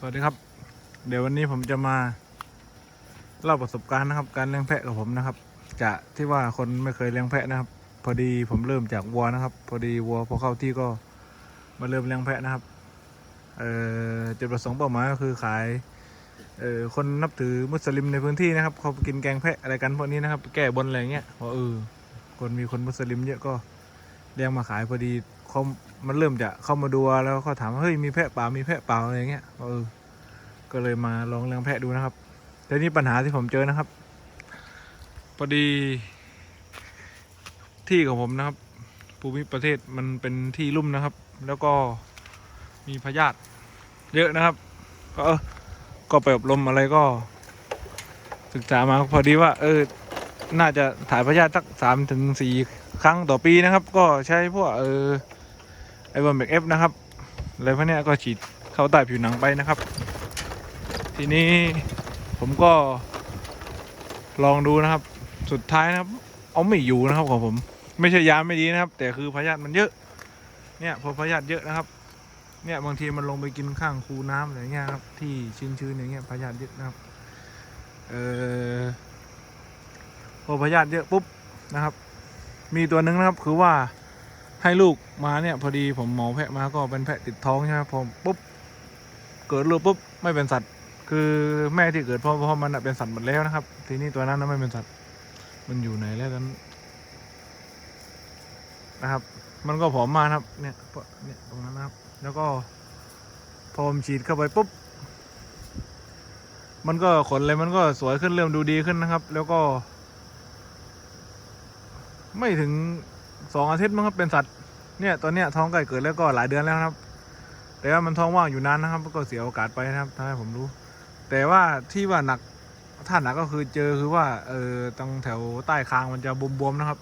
สวัสดีครับ เดี๋ยววันนี้ผมจะมาเล่าประสบการณ์นะครับ การเลี้ยงแพะกับผมนะครับจะที่ว่าคนไม่เคยเลี้ยงแพะนะครับ พอดีผมเริ่มจากวัวนะครับ พอดีวัวพอเข้าที่ก็มาเริ่มเลี้ยงแพะนะครับเอ่อจุดประสงค์เป้าหมายก็คือขายเอ่อคนนับถือมุสลิมในพื้นที่นะครับเขากินแกงแพะอะไรกันพวกนี้นะครับ แก้บนอะไรเงี้ยว่าเออคนมีคนมุสลิมเยอะก็เลี้ยงมาขายพอดีเขา มันเริ่มจะเข้ามาดูแล้วเขาถามว่าเฮ้ยมีแพะป่ามีแพะป่าอะไรเงี้ยเออก็เลยมาลองเลี้ยงแพะดูนะครับแต่นี่ปัญหาที่ผมเจอนะครับพอดี ที่ของผมนะครับภูมิประเทศมันเป็นที่ลุ่มนะครับ แล้วก็มีพยาธิเยอะนะครับ ก็เออก็ไปอบรมอะไรก็ ศึกษามาพอดีว่า เออ น่าจะถ่ายพยาธิสักสามถึงสี่ครั้งต่อปีนะครับ ก็ใช้พวกเออ ไอวอมเบกเอฟนะครับอะไรพวกเนี้ยก็ฉีดเข้าใต้ผิวหนังไปนะครับ ทีนี้ผมก็ลองดูนะครับ สุดท้ายนะครับ เอาไม่อยู่นะครับของผม ไม่ใช่ยาไม่ดีนะครับ แต่คือพยาธิมันเยอะ เนี่ยพอพยาธิเยอะนะครับ เนี่ยบางทีมันลงไปกินข้างคูน้ำอะไรเงี้ยครับที่ชื้นๆอย่างเงี้ยพยาธิเยอะนะครับ เออพอพยาธิเยอะปุ๊บนะครับ มีตัวหนึ่งนะครับคือว่า ให้ลูกมาเนี่ยพอดีผมหมอแพะมาก็เป็นแพะติดท้องใช่ไหมพอปุ๊บเกิดลูกปุ๊บไม่เป็นสัตว์ คือแม่ที่เกิดพ่อพ่อมันเป็นสัตว์หมดแล้วนะครับ ทีนี้ตัวนั้นนะไม่เป็นสัตว์ มันอยู่ไหนแล้วกันนะครับ มันก็ผอมมานะครับ เนี่ยเนี่ยตรงนั้นนะครับ แล้วก็พอผมฉีดเข้าไปปุ๊บมันก็ขนเลยมันก็สวยขึ้นเริ่มดูดีขึ้นนะครับ แล้วก็ ไม่ถึง สองอาทิตย์มั้งครับเป็นสัตว์เนี่ยตอนเนี้ยท้องไก่เกิดแล้วก็หลายเดือนแล้วนะครับ แต่ว่ามันท้องว่างอยู่นานนะครับก็เสียโอกาสไปนะครับถ้าให้ผมรู้ แต่ว่าที่ว่าหนักถ้าหนักก็คือเจอคือว่าเออตรงแถวใต้คางมันจะบวมๆนะครับ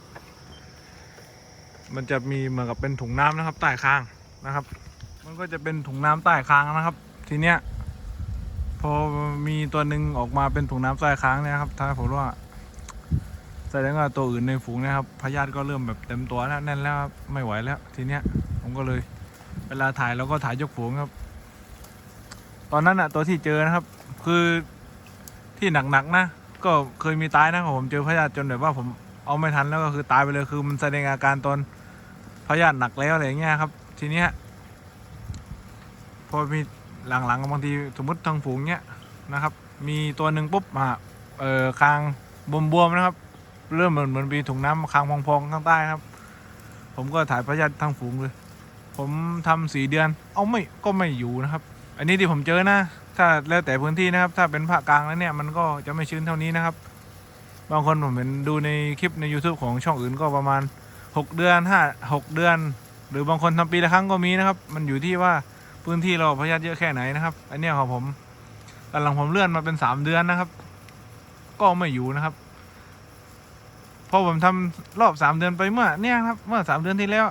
มันจะมีเหมือนกับเป็นถุงน้ำนะครับ ใต้คางนะครับ มันก็จะเป็นถุงน้ำใต้คางนะครับ ทีเนี้ยพอมีตัวหนึ่งออกมาเป็นถุงน้ำใต้คางเนี่ยครับถ้าผมว่า แสดงว่าตัวอื่นในฝูงนะครับพยาธิก็เริ่มแบบเต็มตัวแล้วแน่นแล้วครับไม่ไหวแล้วทีเนี้ยผมก็เลย เวลาถ่ายเราก็ถ่ายยกฝูงครับ ตอนนั้นอะตัวที่เจอนะครับ คือที่หนักๆนะก็เคยมีตายนะผมเจอพยาธิจนแบบว่าผมเอาไม่ทันแล้วก็คือตายไปเลยคือมันแสดงอาการตอนพยาธิหนักแล้วอะไรเงี้ยครับ ทีเนี้ยพอมีหลังๆบางทีสมมติทางฝูงเนี้ยนะครับ มีตัวหนึ่งปุ๊บมาเอ่อคางบวมๆนะครับ เริ่มเหมือนเหมือนมีถุงน้ำคางพองๆข้างใต้ครับ ผมก็ถ่ายพระยาธิทางฝูงเลย ผมทำสี่เดือน เอาไม่ก็ไม่อยู่นะครับ อันนี้ที่ผมเจอนะ ถ้าแล้วแต่พื้นที่นะครับ ถ้าเป็นภาคกลางแล้วเนี่ยมันก็จะไม่ชื้นเท่านี้นะครับ บางคนผมเห็นดูในคลิปใน YouTube ของช่องอื่นก็ประมาณ 6 เดือนห้าหกเดือน หรือบางคนทำปีละครั้งก็มีนะครับ มันอยู่ที่ว่าพื้นที่เราพยาธิเยอะแค่ไหนนะครับ อันนี้ของผมตอนหลังผมเลื่อนมาเป็น 3 เดือนนะครับ ก็ไม่อยู่นะครับ อผมทำรอบ3เดือนไปเมื่อเนี่ยครับ เมื่อ3เดือนที่แล้ว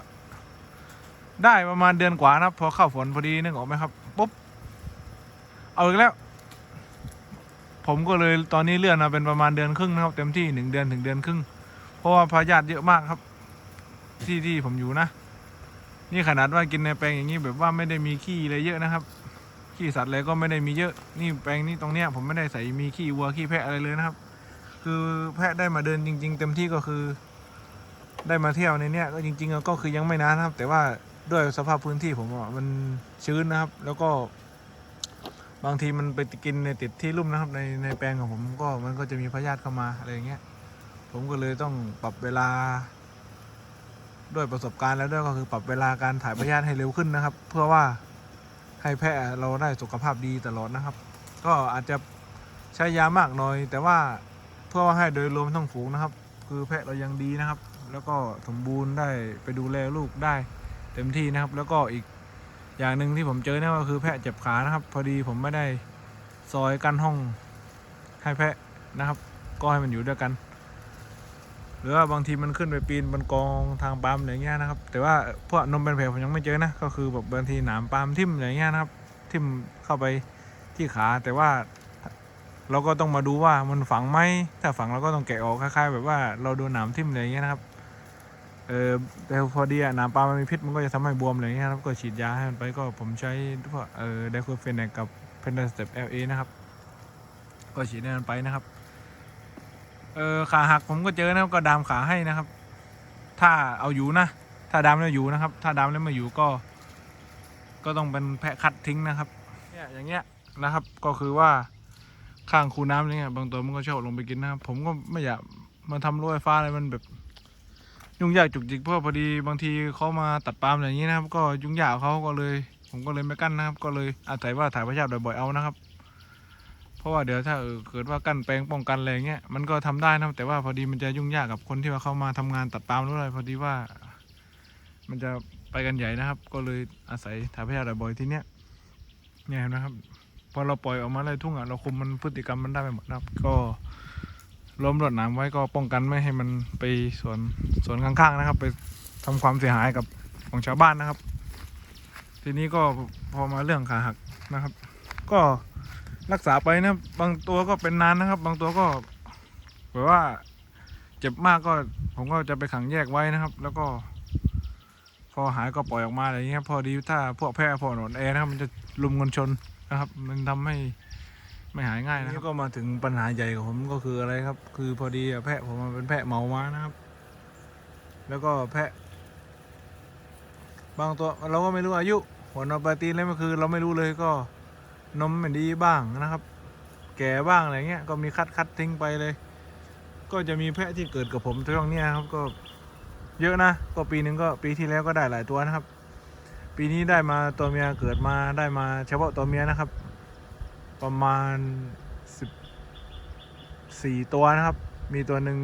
ได้ประมาณเดือนกว่านะครับ พอเข้าฝนพอดีนึกออกไหมครับปุ๊บเอาอีกแล้ว ผมก็เลยตอนนี้เลื่อนมาเป็นประมาณเดือนครึ่งนะครับ เต็มที่หนึ่งเดือนถึงเดือนครึ่ง เพราะว่าพยาธิเยอะมากครับ ที่ที่ผมอยู่นะ นี่ขนาดว่ากินในแปลงอย่างนี้แบบว่าไม่ได้มีขี้อะไรเยอะนะครับขี้สัตว์อะไรก็ไม่ได้มีเยอะ นี่แปลงนี้ตรงเนี้ยผมไม่ได้ใส่มีขี้วัวขี้แพะอะไรเลยนะครับ คือแพะได้มาเดินจริง ๆ เต็มที่ก็คือ ได้มาเที่ยวในเนี้ยก็จริงๆก็คือยังไม่นานนะครับ แต่ว่าด้วยสภาพพื้นที่ผมอะมันชื้นนะครับ แล้วก็บางทีมันไปกินในติดที่ลุ่มนะครับ ในในแปลงของผมก็มันก็จะมีพยาธิเข้ามาอะไรอย่างเงี้ย ผมก็เลยต้องปรับเวลา ด้วยประสบการณ์แล้วด้วยก็คือปรับเวลาการถ่ายพยาธิให้เร็วขึ้นนะครับ เพื่อว่าให้แพะเราได้สุขภาพดีตลอดนะครับ ก็อาจจะใช้ยามากหน่อย แต่ว่า เพื่อว่าให้โดยรวมทั้งฝูงนะครับ คือแพะเรายังดีนะครับ แล้วก็สมบูรณ์ได้ไปดูแลลูกได้เต็มที่นะครับ แล้วก็อีกอย่างหนึ่งที่ผมเจอเนี่ยก็คือแพะเจ็บขานะครับ พอดีผมไม่ได้ซอยกั้นห้องให้แพะนะครับ ก็ให้มันอยู่ด้วยกัน หรือว่าบางทีมันขึ้นไปปีนบนกองทางปาล์มอย่างเงี้ยนะครับ แต่ว่าพวกนมเป็นแผลผมยังไม่เจอนะก็คือแบบบางทีหนามปาล์มทิ่มอย่างเงี้ยนะครับ ทิ่มเข้าไปที่ขาแต่ว่า เราก็ต้องมาดูว่ามันฝังไหมถ้าฝังเราก็ต้องแกะออกคล้ายๆ แบบว่าเราโดนหนามทิ่มอะไรอย่างเงี้ยนะครับเออแต่พอดีอะหนามปลามันมีพิษมันก็จะทำให้บวมอะไรอย่างเงี้ยครับก็ฉีดยาให้มันไปก็ผมใช้พวกเออไดโคเฟนกับเพนเดอร์สเต็ป LA นะครับ ก็ฉีดให้มันไปนะครับเออขาหักผมก็เจอนะครับก็ดามขาให้นะครับ ถ้าเอาอยู่นะ ถ้าดามแล้วอยู่นะครับ ถ้าดามแล้วไม่อยู่ก็ ก็ต้องเป็นแพะคัดทิ้งนะครับเนี่ยอย่างเงี้ยนะครับ ก็คือว่า ข้างคูน้ำนี่ยบางตัวมันก็ชอบลงไปกินนะครับผมก็ไม่อยากมาทำรั้วไฟฟ้าอะไรมันแบบ ยุ่งยากจุกจิกเพราะพอดีบางทีเขามาตัดปาล์มอะไรอย่างนี้นะครับ ก็ยุ่งยากเขาก็เลย ผมก็เลยไม่กั้นนะครับ ก็เลยอาศัยว่าถ่ายพระชาติบ่อยๆเอานะครับ เพราะว่าเดี๋ยวถ้าเออเกิดว่ากั้นแปลงป้องกันอะไรเงี้ยมันก็ทำได้นะครับแต่ว่าพอดีมันจะยุ่งยากกับคนที่ว่าเขามาทำงานตัดปาล์มหรืออะไรพอดีว่า มันจะไปกันใหญ่นะครับ ก็เลยอาศัยถ่ายพระชาติบ่อยๆที่เนี้ยเนี่ยนะครับ พอเราปล่อยออกมาเลยทุ่งอะเราคุมมันพฤติกรรมมันได้ไปหมดครับ ก็ล้อมรวดหนามไว้ก็ป้องกันไม่ให้มันไปสวนสวนข้างๆนะครับ ไปทำความเสียหายกับของชาวบ้านนะครับ ทีนี้ก็พอมาเรื่องขาหักนะครับ ก็รักษาไปนะบางตัวก็เป็นนานนะครับ บางตัวก็แบบว่าเจ็บมากก็ผมก็จะไปขังแยกไว้นะครับ แล้วก็ พอหายก็ปล่อยออกมาอะไรเงี้ยพอดีถ้าพวกแพร่พวกหนอนแอร์นะครับมันจะลุมกันชน นะครับ มันทำให้ไม่หายง่ายนะครับก็มาถึงปัญหาใหญ่ของผมก็คืออะไรครับ คือพอดีแพะผมมันเป็นแพะเมามานะครับ แล้วก็แพะ บางตัวเราก็ไม่รู้อายุหัวนอนปาตีนแล้วมันคือ เราไม่รู้เลยก็นมไม่ดีบ้างนะครับ แก่บ้างอะไรเงี้ยก็มีคัดคัดทิ้งไปเลย ก็จะมีแพะที่เกิดกับผมช่วงเนี้ยครับก็เยอะนะ ก็ปีหนึ่งก็ปีที่แล้วก็ได้หลายตัวนะครับ ปีนี้ได้มาตัวเมียเกิดมาได้มาเฉพาะตัวเมียนะครับ ประมาณสิบสี่ตัวนะครับ มีตัวหนึ่ง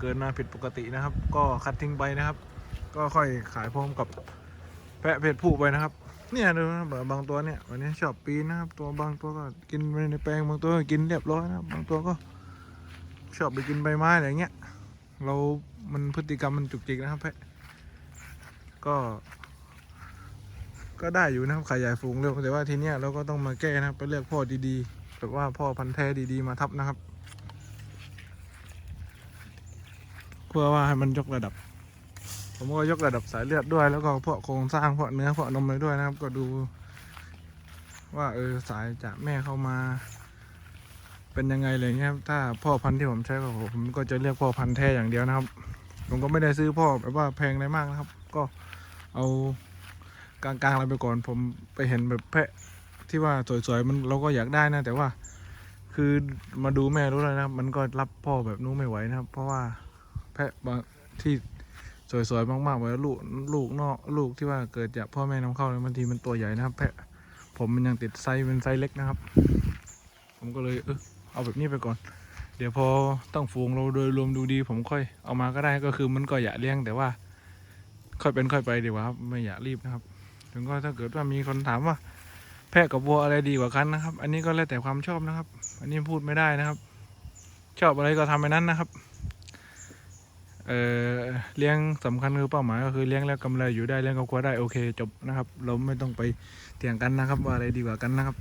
เกิดมาผิดปกตินะครับ ก็คัดทิ้งไปนะครับ ก็ค่อยขายพร้อมกับแพะเพศผู้ไปนะครับ เนี่ยดูนะบางตัวเนี่ยวันนี้ชอบปีนนะครับ ตัวบางตัวก็กินไปในแปลงบางตัวก็กินเรียบร้อยนะครับบางตัวก็ชอบไปกินใบไม้อะไรเงี้ยเรา มันพฤติกรรมมันจุกจิกนะครับแพะก็ ก็ได้อยู่นะครับขยายฝูงเร็วแต่ว่าทีเนี้ยเราก็ต้องมาแก้นะครับ ไปเลือกพ่อดีๆแบบว่าพ่อพันธุ์แท้ดีๆมาทับนะครับ เพื่อว่าให้มันยกระดับ ผมก็ยกระดับสายเลือดด้วย แล้วก็พวกโครงสร้างพวกเนื้อพวกนมเลยด้วยนะครับ ก็ดู ว่าเออสายจากแม่เข้ามา เป็นยังไงอะไรเงี้ยครับถ้าพ่อพันธุ์ที่ผมใช้ก็ผมก็จะเลือกพ่อพันธุ์แท้อย่างเดียวนะครับ ผมก็ไม่ได้ซื้อพ่อแบบว่าแพงอะไรมากนะครับ ก็เอา กลางๆอะไรไปก่อน ผมไปเห็นแบบแพะที่ว่าสวยๆมันเราก็อยากได้นะ แต่ว่า คือมาดูแม่รู้เลยนะมันก็รับพ่อแบบนู้นไม่ไหวนะครับ เพราะว่าแพะบางที่สวยๆมากๆไว้ลูกลูกนอกลูกที่ว่าเกิดจากพ่อแม่นำเข้านี่บางทีมันตัวใหญ่นะครับ แพะผมมันยังติดไซส์เป็นไซส์เล็กนะครับ ผมก็เลยเออเอาแบบนี้ไปก่อน เดี๋ยวพอต้องฟูงเราโดยรวมดูดี ผมค่อยเอามาก็ได้ก็คือมันก็อยากเลี้ยงแต่ว่า ค่อยเป็นค่อยไปดีกว่าครับไม่อยากรีบนะครับ ถึงก็ถ้าเกิดว่ามีคนถามว่า แพะกับวัวอะไรดีกว่ากันนะครับ อันนี้ก็แล้วแต่ความชอบนะครับ อันนี้พูดไม่ได้นะครับ ชอบอะไรก็ทำไปนั้นนะครับเออเลี้ยงสำคัญคือเป้าหมายก็คือเลี้ยงแล้วกำไรอยู่ได้เลี้ยงครอบครัวได้โอเคจบนะครับ เราไม่ต้องไปเถียงกันนะครับ ว่าอะไรดีกว่ากันนะครับ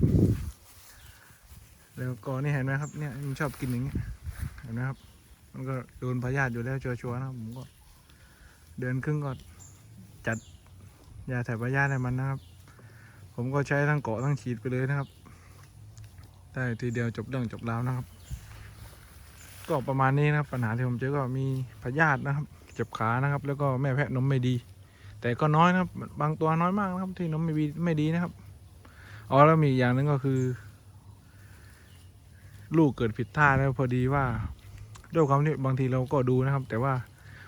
แล้วก็นี่เห็นไหมครับเนี่ยมันชอบกินอย่างเงี้ยเห็นไหมครับ มันก็โดนพยาธิอยู่แล้วชัวร์ๆนะผมก็ เดือนครึ่งก็จัด ยาแถ่ายพยาธิให้มันนะครับ ผมก็ใช้ทั้งเกาะทั้งฉีดไปเลยนะครับได้ทีเดียวจบเรื่องจบราวนะครับ ก็ประมาณนี้นะครับปัญหาที่ผมเจอก็มีพยาธินะครับ เจ็บขานะครับ แล้วก็แม่แพะนมไม่ดี แต่ก็น้อยนะครับ บางตัวน้อยมากนะครับ ที่นมไม่ดีไม่ดีนะครับอ๋อแล้วมีอย่างหนึงก็คือ ลูกเกิดผิดท่าแล้วพอดีว่าด้วยความที่บางทีเราก็ดูนะครับ แต่ว่า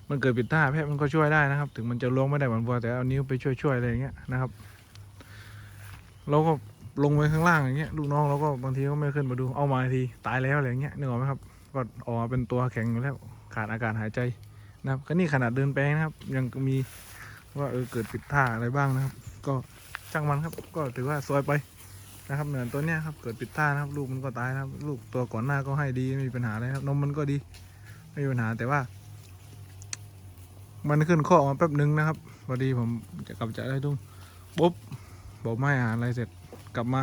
มันเกิดผิดท่าแพทย์มันก็ช่วยได้นะครับ ถึงมันจะล้วงไม่ได้เหมือนวัวแต่เอานิ้วไปช่วยๆอะไรอย่างเงี้ยนะครับเราก็ลงไปข้างล่างอย่างเงี้ยลูกน้องเราก็บางทีก็ไม่ขึ้นมาดูเอามาทีตายแล้วอะไรอย่างเงี้ยนึกออกไหมครับก็ออกมาเป็นตัวแข็งอยู่แล้วขาดอากาศหายใจนะครับก็นี่ขนาดเดินแปลงนะครับ ยังมีว่าเออเกิดผิดท่าอะไรบ้างนะครับ ก็ช่างมันครับ ก็ถือว่าซอยไปนะครับเหมือนตัวเนี้ยครับเกิดผิดท่านะครับลูกมันก็ตายนะครับ ลูกตัวก่อนหน้าก็ให้ดีไม่มีปัญหาเลยครับนมมันก็ดีไม่มีปัญหาแต่ว่า มันขึ้นข้อออกมาแป๊บนึงนะครับพอดีผมจะกลับจากได้ทุ่งปุ๊บบอกไม่อาหารอะไรเสร็จกลับมา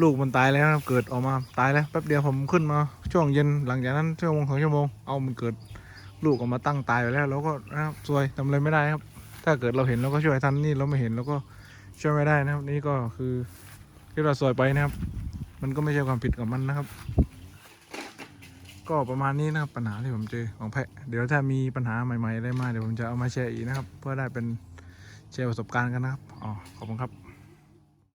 ลูกมันตายแล้วครับเกิดออกมาตายแล้วแป๊บเดียวผมขึ้นมาช่วงเย็นหลังจากนั้นชั่วโมงสองชั่วโมงเอามันเกิดลูกออกมาตั้งตายไปแล้วเราก็นะครับซวยทำอะไรไม่ได้ครับ ถ้าเกิดเราเห็นเราก็ช่วยทันนี่เราไม่เห็นเราก็ช่วยไม่ได้นะครับ นี่ก็คือที่เราซอยไปนะครับ มันก็ไม่ใช่ความผิดของมันนะครับ ก็ประมาณนี้นะครับปัญหาที่ผมเจอของแพะ เดี๋ยวถ้ามีปัญหาใหม่ๆได้มาเดี๋ยวผมจะเอามาแชร์อีกนะครับ เพื่อได้เป็นแชร์ประสบการณ์กันนะครับอ๋อขอบคุณครับ